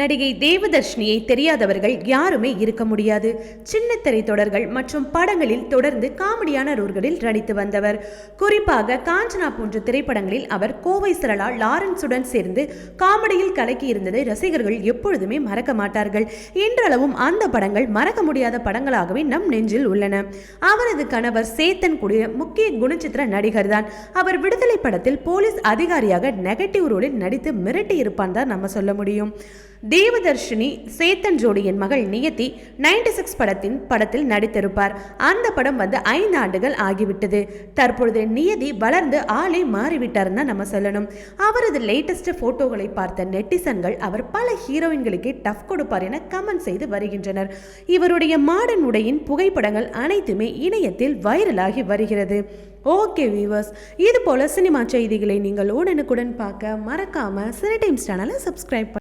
நடிகை தேவதர்ஷினியை தெரியாதவர்கள் யாருமே இருக்க முடியாது. சின்ன திரைத்தொடர்கள் மற்றும் படங்களில் தொடர்ந்து காமெடியான ரோல்களில் நடித்து வந்தவர். குறிப்பாக காஞ்சனா போன்ற திரைப்படங்களில் அவர் கோவை சரளா லாரன்ஸுடன் சேர்ந்து காமெடியில் கலக்கி இருந்ததை ரசிகர்கள் எப்பொழுதுமே மறக்க மாட்டார்கள். இன்றளவும் அந்த படங்கள் மறக்க முடியாத படங்களாகவே நம் நெஞ்சில் உள்ளன. அவரது கணவர் சேத்தன் கூடிய முக்கிய குணச்சித்திர நடிகர் தான் அவர் விடுதலை படத்தில் போலீஸ் அதிகாரியாக நெகட்டிவ் ரோலில் நடித்து மிரட்டி இருப்பான் தான் நம்ம சொல்ல முடியும். தேவதர்ஷினி சேத்தன் ஜோடியின் மகள் நியத்தி நைன்டி சிக்ஸ் படத்தின் படத்தில் நடித்திருப்பார். அந்த படம் வந்து ஐந்து ஆண்டுகள் ஆகிவிட்டது. தற்பொழுது நியதி வளர்ந்து ஆளே மாறிவிட்டார்னு தான் நம்ம சொல்லணும். அவரது லேட்டஸ்ட் போட்டோகளை பார்த்த நெட்டிசன்கள் அவர் பல ஹீரோயின்களுக்கே டஃப் கொடுப்பார் என கமெண்ட் செய்து வருகின்றனர். இவருடைய மாடர்ன் உடையின் புகைப்படங்கள் அனைத்துமே இணையத்தில் வைரலாகி வருகிறது. ஓகே வீவர்ஸ் இது போல சினிமா செய்திகளை நீங்கள் உடனுக்குடன் பார்க்க மறக்காம சினி டைம்ஸ் சேனலை சப்ஸ்கிரைப்